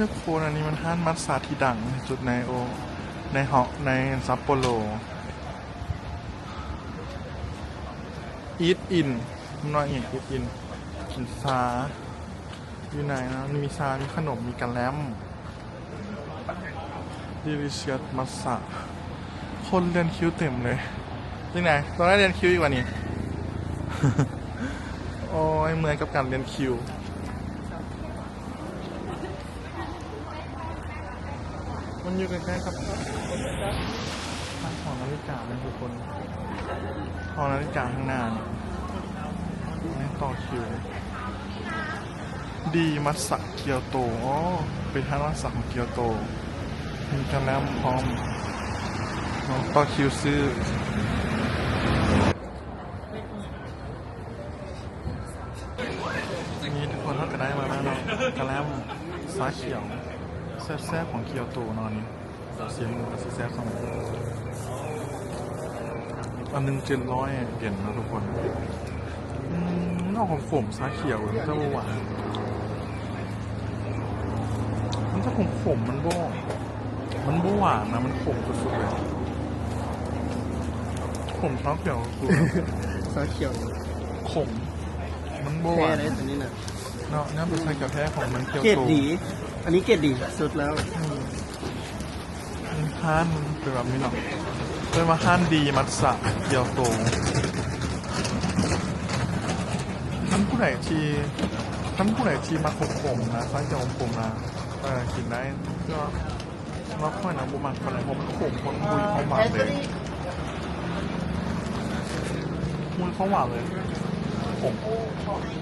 ทุกคนอันนี้มันห้านมัตสาที่ดังจุดในโอ ในเหาะในซัปโปโรอีทอินน้อยอีกอีทอินกินซาอยู่ไหนนะมีซา มีขนม มีกันแลมดิลิเชียสมัสสะคนเรียนคิวเต็มเลยยังไงตอนแรกเรียนคิวอีกว่านี้ โอ้ยเหมือนกับการเรียนคิว มันอยู่ใกล้ๆกับทางของนาฬิกาเป็นทุกคนของนาฬิกาข้างหน้าเนี่ยต่อคิว ดีมัสสะเกียวโต อ๋อ เป็นทางมัสสะของเกียวโต มีกันแล้วพร้อมน้องต่อคิวซื้อนี่ทุกคนเขาก็ได้มาแล้วเนาะกระแลมซาเขียว แซ่บๆของเกียวโตเนอนนี้เสียงหมูกับแซ่บสองอันหนึ่งเจ็ดร้อยเย็นนะทุกคนอืมนอกของผมซาเขียวมันจะหวานมันจะขมขมๆมันบ่มันบ่หวานนะมันขมสุดๆเลยขมซาเขียวสุดซอสเขียวขมมันบ่หแค่วานเลยตัวนี้น่ะ เนาะนี่เป็นซาเขียวแท้ของมันเกียวเกรดโตดีอันนี้เกรดดีสุดแล้วห้านเป็นแบบนี้เนาะเป็นมาห้านดีมัตสะเกียวโตท่านผู้ไหนที่ท่านผู้ไหนที่มาขมผมนะร้านเกียวขมนะเออกินได้ก็มาค่อยนะบุมันอะไรผมนขมคนมุยเขาหวานเลยมุยเขาหวานเลยขม